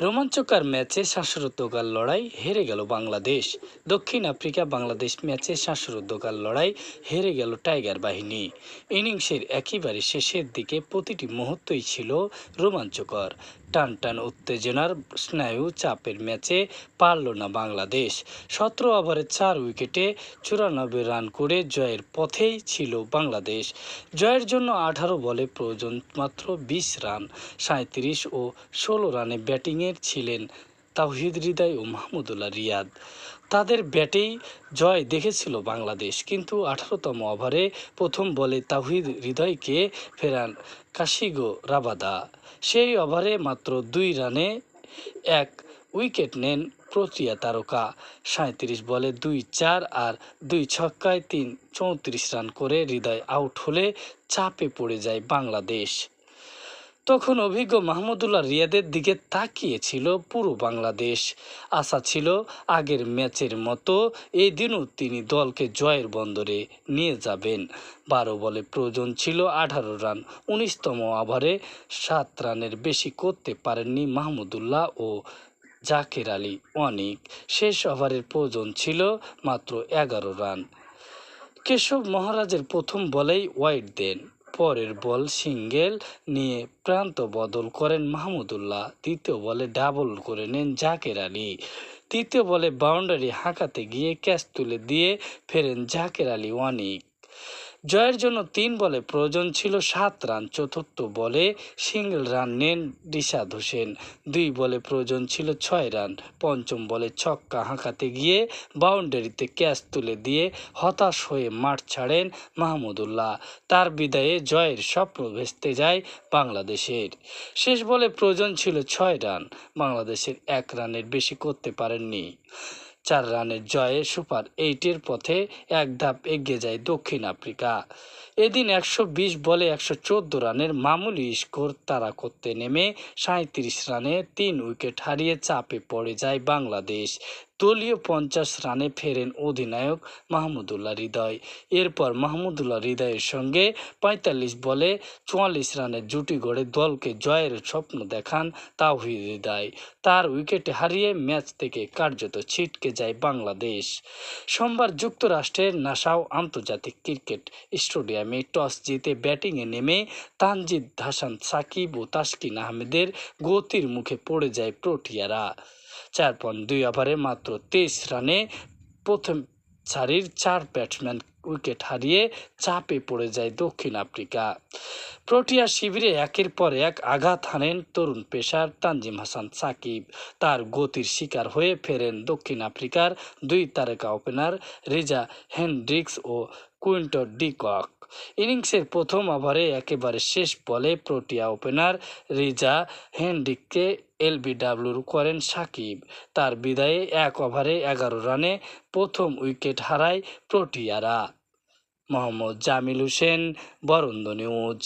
রোমাঞ্চকর ম্যাচে শ্বাসরুদ্ধকার লড়াই হেরে গেল বাংলাদেশ। দক্ষিণ আফ্রিকা বাংলাদেশ ম্যাচে শ্বাসরুদ্ধকার লড়াই হেরে গেল টাইগার বাহিনী। ইনিংসের একেবারে শেষের দিকে প্রতিটি মুহূর্তই ছিল রোমাঞ্চকর। টান টান উত্তেজনার স্নায়ু চাপের ম্যাচে পারল না বাংলাদেশ। সতেরো ওভারে চার উইকেটে চুরানব্বই রান করে জয়ের পথেই ছিল বাংলাদেশ। জয়ের জন্য আঠারো বলে প্রয়োজন মাত্র বিশ রান। সাঁত্রিশ ও ষোলো রানে ব্যাটিংয়ের ছিলেন তাওহিদ হৃদয় ও মাহমুদুল্লাহ রিয়াদ। তাদের ব্যাটেই জয় দেখেছিল বাংলাদেশ, কিন্তু আঠারোতম ওভারে প্রথম বলে তাওহিদ হৃদয়কে ফেরান কাশিগো রাবাদা। সেই ওভারে মাত্র দুই রানে এক উইকেট নেন প্রক্রিয়া তারকা। সাঁত্রিশ বলে দুই চার আর দুই ছক্কায় তিন, চৌত্রিশ রান করে হৃদয় আউট হলে চাপে পড়ে যায় বাংলাদেশ। তখন অভিজ্ঞ মাহমুদুল্লাহ রিয়াদের দিকে তাকিয়েছিল পুরো বাংলাদেশ। আশা ছিল আগের ম্যাচের মতো এই দিনও তিনি দলকে জয়ের বন্দরে নিয়ে যাবেন। বারো বলে প্রয়োজন ছিল আঠারো রান। উনিশতম ওভারে সাত রানের বেশি করতে পারেননি মাহমুদুল্লাহ ও জাকের আলী। অনিক শেষ ওভারের প্রয়োজন ছিল মাত্র এগারো রান। কেশব মহারাজের প্রথম বলেই ওয়াইড দেন। পরের বল সিঙ্গেল নিয়ে প্রান্ত বদল করেন মাহমুদুল্লাহ তৃতীয় বলে ডাবল করে নেন জাকের আলী। তৃতীয় বলে বাউন্ডারি হাঁকাতে গিয়ে ক্যাচ তুলে দিয়ে ফেরেন জাকের আলী ওয়ানিক। জয়ের জন্য তিন বলে প্রয়োজন ছিল সাত রান, চতুর্থ বলে সিঙ্গেল রান নেন রিশাদ হোসেন, দুই বলে প্রয়োজন ছিল ছয় রান, পঞ্চম বলে ছক্কা হাঁকাতে গিয়ে বাউন্ডারিতে ক্যাচ তুলে দিয়ে হতাশ হয়ে মাঠ ছাড়েন মাহমুদুল্লাহ তার বিদায়ে জয়ের স্বপ্ন ভেস্তে যায় বাংলাদেশের। শেষ বলে প্রয়োজন ছিল ছয় রান, বাংলাদেশের এক রানের বেশি করতে পারেননি। চার রানের জয়ে সুপার এইটের পথে এক ধাপ এগিয়ে যায় দক্ষিণ আফ্রিকা। এদিন একশো বিশ বলে একশো চোদ্দ রানের মামুলি স্কোর তারা করতে নেমে সাঁত্রিশ রানে তিন উইকেট হারিয়ে চাপে পড়ে যায় বাংলাদেশ। দলীয় পঞ্চাশ রানে ফেরেন অধিনায়ক মাহমুদুল্লাহ হৃদয়। এরপর মাহমুদুল্লাহ হৃদয়ের সঙ্গে পঁয়তাল্লিশ বলে চুয়াল্লিশ রানের জুটি গড়ে দলকে জয়ের স্বপ্ন দেখান তাওহিদ হৃদয়। তার উইকেটে হারিয়ে ম্যাচ থেকে কার্যত ছিটকে যায় বাংলাদেশ। সোমবার যুক্তরাষ্ট্রের নাসাও আন্তর্জাতিক ক্রিকেট স্টেডিয়ামে টস জিতে ব্যাটিংয়ে নেমে তানজিদ হাসান সাকিব ও তাসকিন আহমেদের গতির মুখে পড়ে যায় প্রোটিয়ারা। চার পয়েন্ট। দুই ওভারে মাত্র তেইশ রানে প্রথম সারির চার ব্যাটসম্যান উইকেট হারিয়ে চাপে পড়ে যায় দক্ষিণ আফ্রিকা। প্রোটিয়া শিবিরে একের পর এক আঘাত হানেন তরুণ পেশার তানজিম হাসান সাকিব। তার গতির শিকার হয়ে ফেরেন দক্ষিণ আফ্রিকার দুই তারকা ওপেনার রিজা হেনড্রিক্স ও কুইন্টন ডিকক ইনিংসের প্রথম ওভারে একেবারে শেষ বলে প্রোটিয়া ওপেনার রিজা হেনডিককে এলবিডাব্লুর করেন সাকিব। তার বিদায়ে এক ওভারে এগারো রানে প্রথম উইকেট হারায় প্রোটিয়ারা। মোহাম্মদ জামিল হোসেন, বরন্দ নিউজ।